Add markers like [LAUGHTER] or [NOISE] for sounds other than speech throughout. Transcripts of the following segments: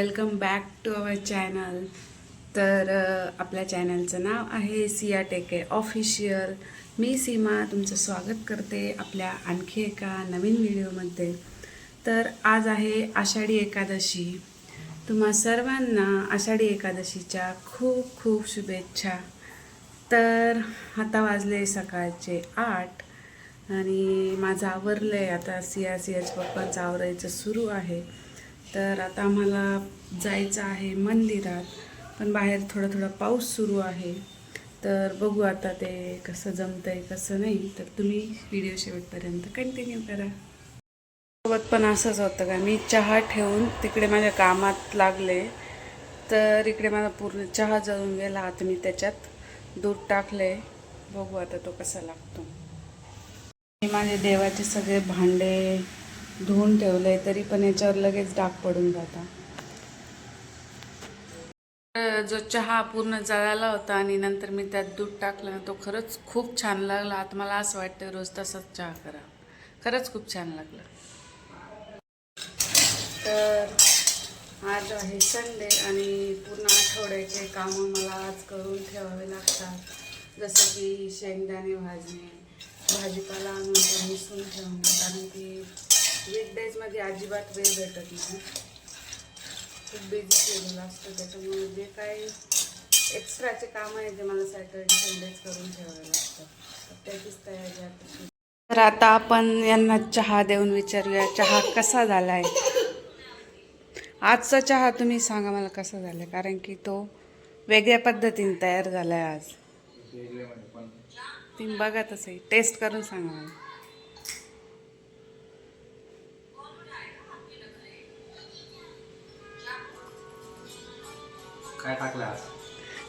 Welcome back to our channel. तर आपल्या चॅनलचं नाव आहे सिया टेके ऑफिशियल. मी सीमा तुमचं स्वागत करते आपल्या आणखी एका नवीन व्हिडिओमध्ये. तर आज आहे आषाढी एकादशी. तुम्हा सर्वांना आषाढी एकादशीच्या खूप खूप शुभेच्छा. तर आता वाजले सकाळचे आठ आणि माझं आवरलं आहे आता सिया सियाच पप्पांचं आवरायचं सुरू आहे. तर आता आम्हाला जायचं आहे मंदिरात पण बाहेर थोडा थोडा पाऊस सुरू आहे. तर बघू आता ते कसं जमतंय कसं नाही. तर तुम्ही व्हिडिओ शेवटपर्यंत कंटिन्यू करा. सोबत पण असंच होतं का मी चहा ठेवून तिकडे माझ्या कामात लागले. तर इकडे माझा पूर्ण चहा जळून गेला आता मी त्याच्यात दूध टाकले. बघू आता तो कसा लागतो. मी माझे देवाचे सगळे भांडे धुवून ठेवलं आहे तरी पण याच्यावर लगेच डाग पडून जाता. तर जो चहा पूर्ण जळाला होता आणि नंतर मी त्यात दूध टाकलं तो खरंच खूप छान लागला. आता मला असं वाटतं रोज तसाच चहा करा. खरंच खूप छान लागलं. तर आज आहे संडे आणि पूर्ण आठवड्याचे कामं मला आज करून ठेवावे लागतात. जसं की शेंगदाणे भाजणे भाजीपाला आणून मिसळून ठेवणे कारण की वीकडेजमध्ये अजिबात वेळ भेटत नाही. खूप बिझी शेड्यूल असतं त्याच्यामुळे जे काही एक्स्ट्राचे काम आहे ते मला सॅटर्डे संडेज करून ठेवावे लागतं त्याचीच तयारी आता तर आता आपण यांना चहा देऊन विचारूया. चहा कसा झाला आहे आजचा चहा तुम्ही सांगा मला कसा झाला कारण की तो वेगळ्या पद्धतीने तयार झाला आहे आज. तुम्ही बघा तसंही. टेस्ट करून सांगा मला. काय टाकलं आज?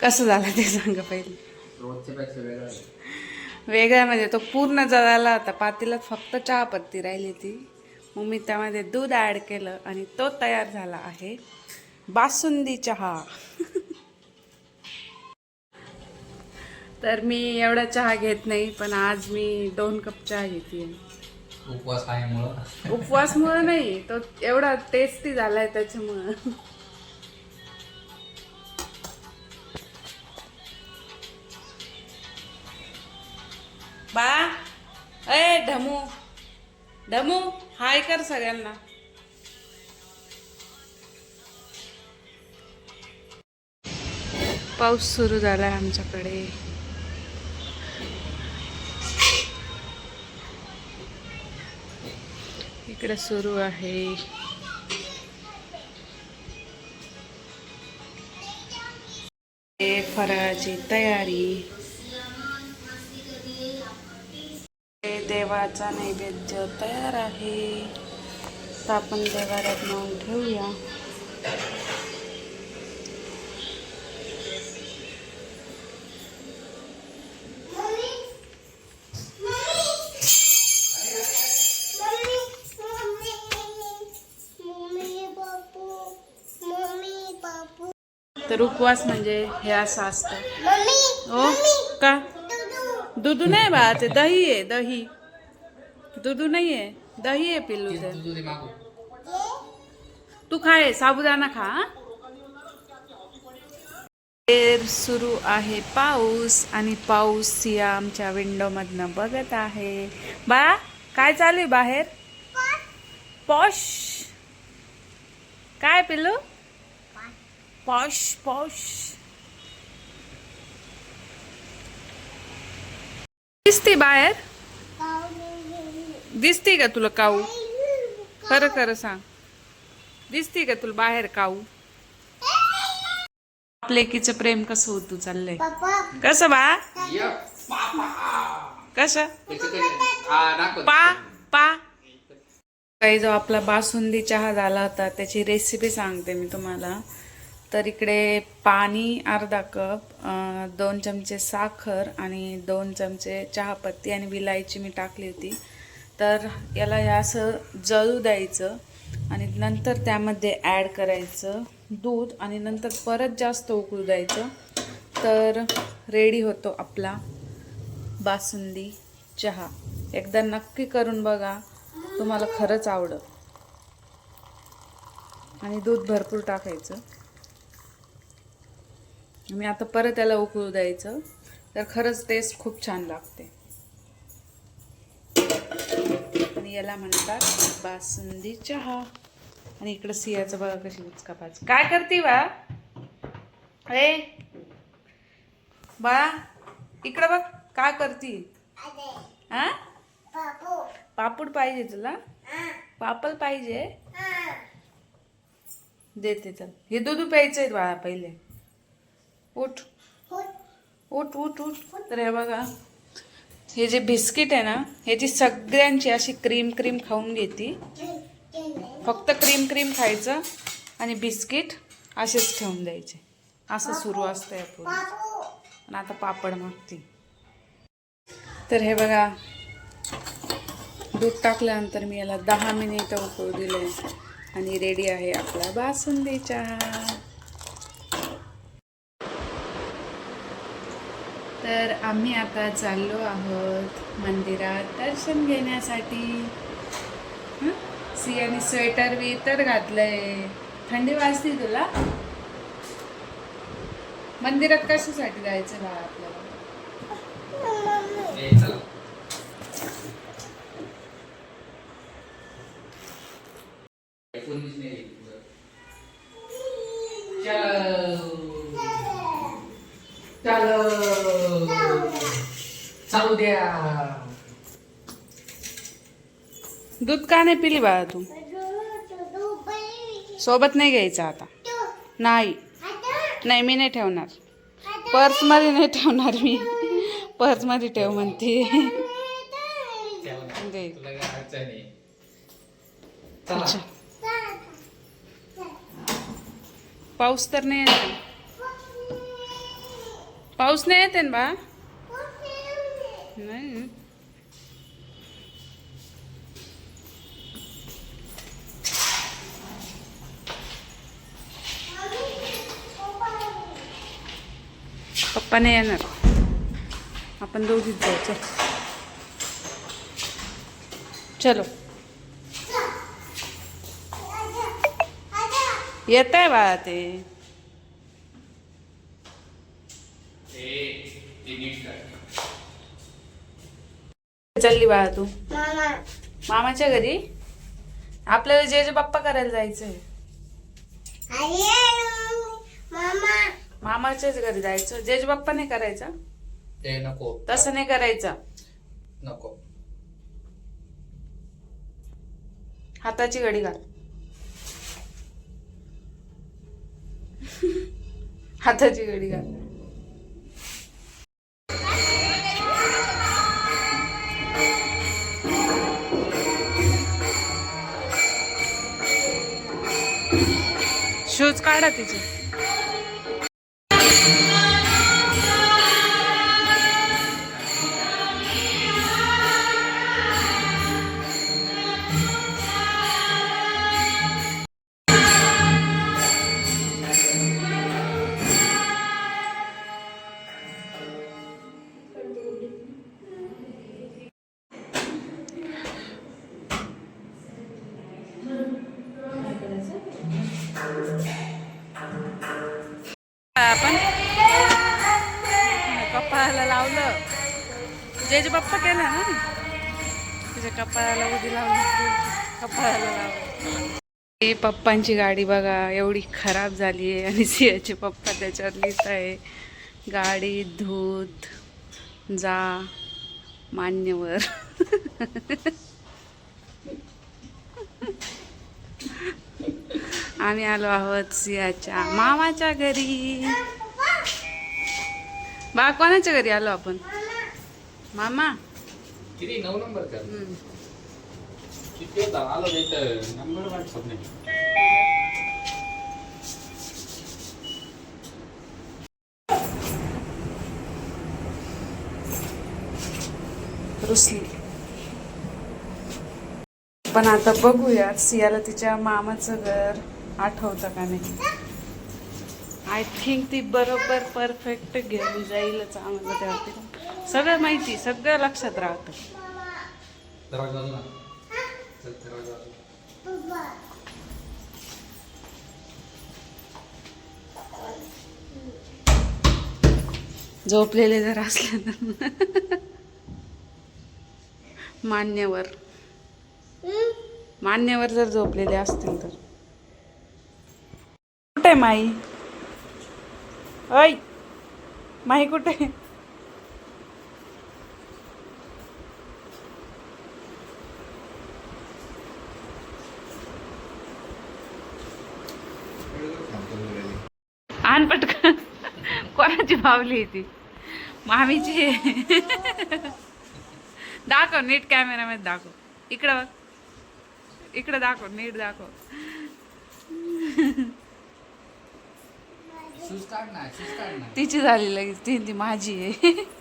कसं झालं ते सांगा पहिले. आहे. वेगळा म्हणजे तो पूर्ण जळाला होता. पातेल्यात फक्त चहापत्ती राहिली ती मग मी त्यामध्ये दूध ॲड केलं आणि तो तयार झाला आहे. बासुंदी चहा. तर मी एवढा चहा घेत नाही पण आज मी दोन कप चहा घेते. उपवास आहे उपवासमुळे नाही तो एवढा टेस्टी झालाय त्याच्यामुळं. ढमू ढमू हाय कर सगळ्यांना. पाऊस सुरू झालाय आमच्याकडे. इकडे सुरू आहे. फराळाची तयारी. देवाचा नैवेद्य तयार आहे. तर आपण देवाऱ्यात नेऊन ठेवूया. तर उपवास म्हणजे हे असं असतं. ओ का? दुधू. नाही बा ते दही आहे दही. दुधू नाही आहे दही आहे पिल्लू ते. तू खाय साबुदाणा खा हं? सुरू आहे पाऊस आणि पाऊस सिया आमच्या विंडो मधनं बघत आहे. बा काय चालू आहे बाहेर? पॉश. काय पिल्लू? Posh posh. दिसते बाहेर? दिसते का तुला काऊ? खरं खरं सांग. दिसते का तुला बाहेर काऊ? लेकीचं प्रेम कसं होतं चाललंय? कसं बा? कसं? पा पा. काही जो आपला बासुंदी चहा झाला होता त्याची रेसिपी सांगते मी तुम्हाला. तर इकडे पाणी अर्धा कप दोन चमचे साखर आणि दोन चमचे चहापत्ती आणि विलायची मी टाकली होती. तर याला हे असं जळू द्यायचं आणि नंतर त्यामध्ये ॲड करायचं दूध आणि नंतर परत जास्त उकळू द्यायचं. तर रेडी होतो आपला बासुंदी चहा. एकदा नक्की करून बघा तुम्हाला खरंच आवडं आणि दूध भरपूर टाकायचं. मी आता परत याला उकळू द्यायचं. तर खरंच टेस्ट खूप छान लागते. याला म्हणतात बासुंदी चहा. आणि इकडं सियाचं बघा कशी उचकापाच काय करते बा? अरे बाळा इकडं बघ काय करती? हा पापूड पाहिजे तुला? पापड पाहिजे? देते चल. हे दूध प्यायचं आहे बाळा पहिले. उठ. उठ. उठ उठ तर हे बघा. हे जे बिस्किट आहे ना ह्याची सगळ्यांची अशी क्रीम क्रीम खाऊन घेते. फक्त क्रीम क्रीम खायचं आणि बिस्किट असेच ठेवून द्यायचे. असं सुरू असतं यापूर्वी आणि आता पापड मागते. तर हे बघा दूध टाकल्यानंतर मी याला दहा मिनिटं उकळू दिले आणि रेडी आहे आपला बासुंदी चहा तर आम्ही आता चाललो आहोत मंदिरात दर्शन घेण्यासाठी. सियाने स्वेटर बी तर घातलंय. थंडी वाजते तुला? मंदिरात कशासाठी जायचं बा आपल्याला? चलो. चलो. जाऊ द्या दूध का नाही पिली बाळा तू? सोबत नाही घ्यायचं आता. नाही. नाही मी नाही ठेवणार. पर्समध्ये नाही ठेवणार मी. पर्समध्ये ठेव म्हणते. दे. अच्छा. पाऊस तर नाही येत पाऊस नाही येते ना बा नाही। पप्पा नाही येणार आपण दोघीच जायचं चलो। येत आहे बाळा ते. चालली बाळा तू. मामाच्या घरी? आपल्याला जे जे बाप्पा करायला जायचंय. मामाच्याच घरी जायचं. जे जे बाप्पा नाही करायचा. ते नको. तसं नाही करायचं. नको. हाताची घडी घाल. हाताची घडी घाल. काढा तिचं. लावलं. जेजे बाप्पा केला ना? तुझ्या कपाळाला उदी लावली. कपाळाला लावलं. ही पप्पांची गाडी बघा एवढी खराब झाली आहे आणि सियाचे पप्पा त्याच्यावर लिहित आहे गाडी धूत जा मान्यवर. आम्ही आलो आहोत सियाच्या मामाच्या घरी. बा कोणाच्या घरी आलो आपण? मामा? किती? नऊ नंबर कर हम्म. किती होता? आलो नाही नंबर व्हॉट्सअप नाही रुसली. पण आता बघूया सियाला तिच्या मामाचं घर आठवतं का नाही? आय थिंक ती बरोबर परफेक्ट घेऊन जाईलच आम्हाला त्या सगळं माहिती सगळं लक्षात राहतं. झोपलेले जर असले तर. मान्यवर. मान्यवर जर झोपलेले असतील तर. कुठे आहे माई? ऐ माही कुठे? आहे? आण पटकन. कोणाची बावली ती? मामीची दाखव नीट कॅमेरामध्ये दाखव. इकडं बघ. इकडं दाखव नीट दाखव. शूज काढ ना शूज काढ ना तिची झाली लगेच ती ती माझी आहे. [LAUGHS]